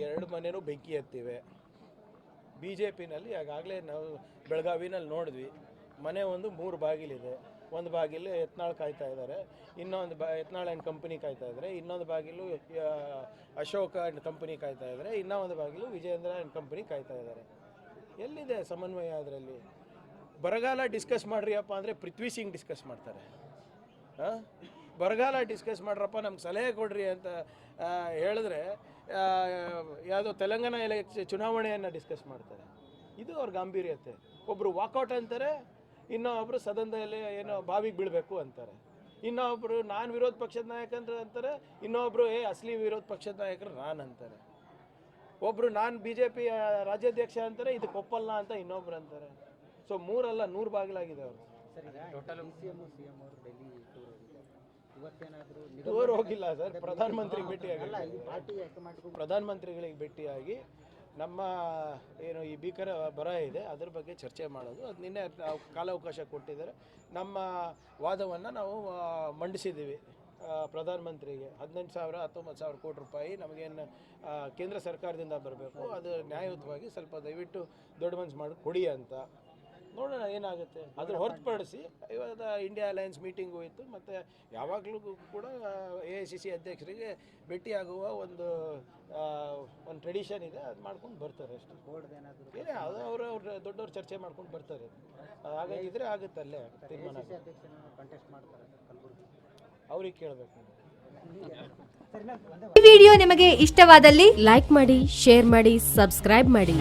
ಎರಡು ಮನೆನೂ ಬೆಂಕಿ ಹತ್ತಿವೆ B J ಪಿನಲ್ಲಿ ಆಗಾಗಲೇ ನಾವು ಬೆಳಗಾವಿನಲ್ಲಿ ನೋಡಿದ್ವಿ. ಮನೆ ಒಂದು ಮೂರು ಬಾಗಿಲಿದೆ. ಒಂದು ಬಾಗಿಲು ಯತ್ನಾಳ್ ಕಾಯ್ತಾ ಇದ್ದಾರೆ. ಇನ್ನೊಂದು ಬಾ ಯತ್ನಾಳ್ ಆ್ಯಂಡ್ ಕಂಪನಿ ಕಾಯ್ತಾ ಇದ್ದಾರೆ. ಇನ್ನೊಂದು ಬಾಗಿಲು ಅಶೋಕ ಆ್ಯಂಡ್ ಕಂಪನಿ ಕಾಯ್ತಾ ಇದ್ದಾರೆ. ಇನ್ನೂ ಒಂದು ಬಾಗಿಲು ವಿಜೇಂದ್ರ ಆ್ಯಂಡ್ ಕಂಪನಿ ಕಾಯ್ತಾ ಇದ್ದಾರೆ. ಎಲ್ಲಿದೆ ಸಮನ್ವಯ ಅದರಲ್ಲಿ? ಬರಗಾಲ ಡಿಸ್ಕಸ್ ಮಾಡ್ರಿಯಪ್ಪ ಅಂದರೆ ಪೃಥ್ವಿ ಸಿಂಗ್ ಡಿಸ್ಕಸ್ ಮಾಡ್ತಾರೆ. ಆ? ಬರಗಾಲ ಡಿಸ್ಕಸ್ ಮಾಡ್ರಪ್ಪ, ನಮ್ಗೆ ಸಲಹೆ ಕೊಡ್ರಿ ಅಂತ ಹೇಳಿದ್ರೆ ಯಾವುದೋ ತೆಲಂಗಾಣ ಎಲೆಕ್ಷ ಚುನಾವಣೆಯನ್ನು ಡಿಸ್ಕಸ್ ಮಾಡ್ತಾರೆ. ಇದು ಅವ್ರ ಗಾಂಭೀರ್ಯತೆ. ಒಬ್ಬರು ವಾಕೌಟ್ ಅಂತಾರೆ ಇನ್ನೊಬ್ಬರು ಸದನದಲ್ಲಿ ಏನೋ ಬಾವಿಗೆ ಬೀಳಬೇಕು ಅಂತಾರೆ. ಇನ್ನೊಬ್ಬರು ನಾನು ವಿರೋಧ ಪಕ್ಷದ ನಾಯಕ ಅಂತ ಅಂತಾರೆ ಇನ್ನೊಬ್ಬರು ಏ, ಅಸಲಿ ವಿರೋಧ ಪಕ್ಷದ ನಾಯಕರು ನಾನು ಅಂತಾರೆ. ಒಬ್ಬರು ನಾನು ಬಿ ಜೆ ಪಿ ರಾಜ್ಯಾಧ್ಯಕ್ಷ ಅಂತಾರೆ, ಇದು ಕೊಪ್ಪಲ್ಲ ಅಂತ ಇನ್ನೊಬ್ರು ಅಂತಾರೆ. ಸೊ ಮೂರಲ್ಲ, ನೂರು ಬಾಗಿಲಾಗಿದೆ ಅವರು. ಟೂರ್ ಹೋಗಿಲ್ಲ ಸರ್. ಪ್ರಧಾನಮಂತ್ರಿ ಭೇಟಿಯಾಗಿ. ಪ್ರಧಾನಮಂತ್ರಿಗಳಿಗೆ ಭೇಟಿಯಾಗಿ ನಮ್ಮ ಏನು ಈ ಭೀಕರ ಬರ ಇದೆ ಅದ್ರ ಬಗ್ಗೆ ಚರ್ಚೆ ಮಾಡೋದು. ಅದು ನಿನ್ನೆ ಕಾಲಾವಕಾಶ ಕೊಟ್ಟಿದ್ದಾರೆ. ನಮ್ಮ ವಾದವನ್ನು ನಾವು ಮಂಡಿಸಿದ್ದೀವಿ ಪ್ರಧಾನಮಂತ್ರಿಗೆ. ಹದಿನೆಂಟು ಸಾವಿರ ಹತ್ತೊಂಬತ್ತು ಸಾವಿರ ಕೋಟಿ ರೂಪಾಯಿ ನಮಗೇನು ಕೇಂದ್ರ ಸರ್ಕಾರದಿಂದ ಬರಬೇಕು ಅದು ನ್ಯಾಯಯುತವಾಗಿ ಸ್ವಲ್ಪ ದಯವಿಟ್ಟು ದೊಡ್ಡ ಮನಸ್ಸು ಮಾಡಿ ಕೊಡಿ ಅಂತ. ನೋಡೋಣ ಏನಾಗುತ್ತೆ. ಅದ್ರ ಹೊರತುಪಡಿಸಿ ಇವಾಗ ಇಂಡಿಯಾ ಅಲಯನ್ಸ್ ಮೀಟಿಂಗ್ ಹೋಯಿತು ಮತ್ತು ಯಾವಾಗಲೂ ಕೂಡ ಎ ಐ ಸಿ ಸಿ ಅಧ್ಯಕ್ಷರಿಗೆ ಭೇಟಿಯಾಗುವ ಒಂದು ಒಂದು ಟ್ರೆಡಿಷನ್ ಇದೆ ಅದು ಮಾಡ್ಕೊಂಡು ಬರ್ತಾರೆ ಅಷ್ಟೇ. ಏನೇ ಅದು ಅವರು ಅವ್ರ ದೊಡ್ಡವ್ರು ಚರ್ಚೆ ಮಾಡ್ಕೊಂಡು ಬರ್ತಾರೆ. ಹಾಗಾಗಿದ್ರೆ ಆಗುತ್ತೆ. ಅಲ್ಲೇ ತೀರ್ಮಾನ ಅವ್ರಿಗೆ ಕೇಳಬೇಕು ಈ ವಿಡಿಯೋ ನಿಮಗೆ ಇಷ್ಟವಾದಲ್ಲಿ ಲೈಕ್ ಮಾಡಿ ಶೇರ್ ಮಾಡಿ ಸಬ್ಸ್ಕ್ರೈಬ್ ಮಾಡಿ.